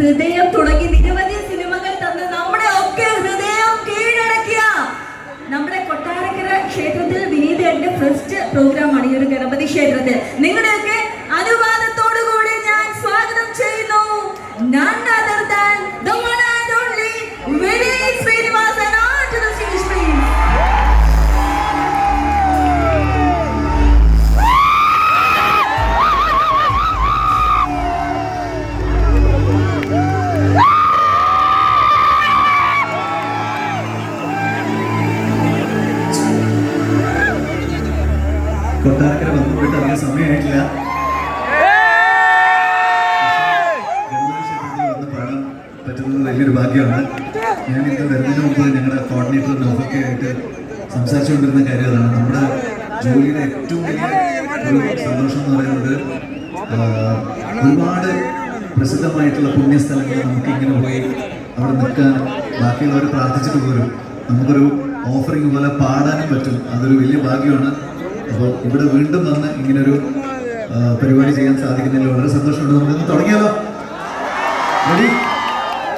ഹൃദയം തുടങ്ങി നിരവധി സിനിമകൾ തന്ന് നമ്മുടെ ഒക്കെ ഹൃദയം കീഴടക്കിയ നമ്മുടെ കൊട്ടാരക്കര ക്ഷേത്രത്തിൽ വിനീതന്റെ ഫസ്റ്റ് പ്രോഗ്രാം ആണ് ഈ ഒരു ഗണപതി ക്ഷേത്രത്തിൽ. നിങ്ങളുടെയൊക്കെ അനുവാദത്തോടു കൊട്ടാരക്കര വന്നു പോയിട്ട് അധികം സമയമായിട്ടില്ല. പറ്റുന്നത് വലിയൊരു ഭാഗ്യമാണ്. ഞാൻ വരുന്നതിന് മുമ്പ് ഞങ്ങളുടെ കോർഡിനേറ്റർ നോഫൊക്കെ ആയിട്ട് സംസാരിച്ചുകൊണ്ടിരുന്ന കാര്യം അതാണ്. നമ്മുടെ ജോലിയുടെ ഏറ്റവും വലിയ സന്തോഷം എന്ന് പറയുന്നത് ഒരുപാട് പ്രസിദ്ധമായിട്ടുള്ള പുണ്യസ്ഥലങ്ങൾ നമുക്ക് പോയി അവിടെ നിൽക്കാൻ ബാക്കിയുള്ളവർ പ്രാർത്ഥിച്ചിട്ട് പോരും നമുക്കൊരു ഓഫറിംഗ് പോലെ പാടാനും പറ്റും. അതൊരു വലിയ ഭാഗ്യമാണ്. അപ്പോൾ ഇവിടെ വീണ്ടും വന്ന് ഇങ്ങനൊരു പരിപാടി ചെയ്യാൻ സാധിക്കുന്നതിൽ വളരെ സന്തോഷമുണ്ട്. നമുക്കൊന്ന് തുടങ്ങിയാലോ? റെഡി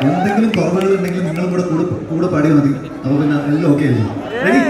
എന്തെങ്കിലും കുറവുകൾ ഉണ്ടെങ്കിൽ നിങ്ങളും കൂടെ കൂടെ കൂടെ പാടിയാൽ മതി. അപ്പോൾ പിന്നെ എല്ലാം ഓക്കെ ആയിരുന്നു റെഡി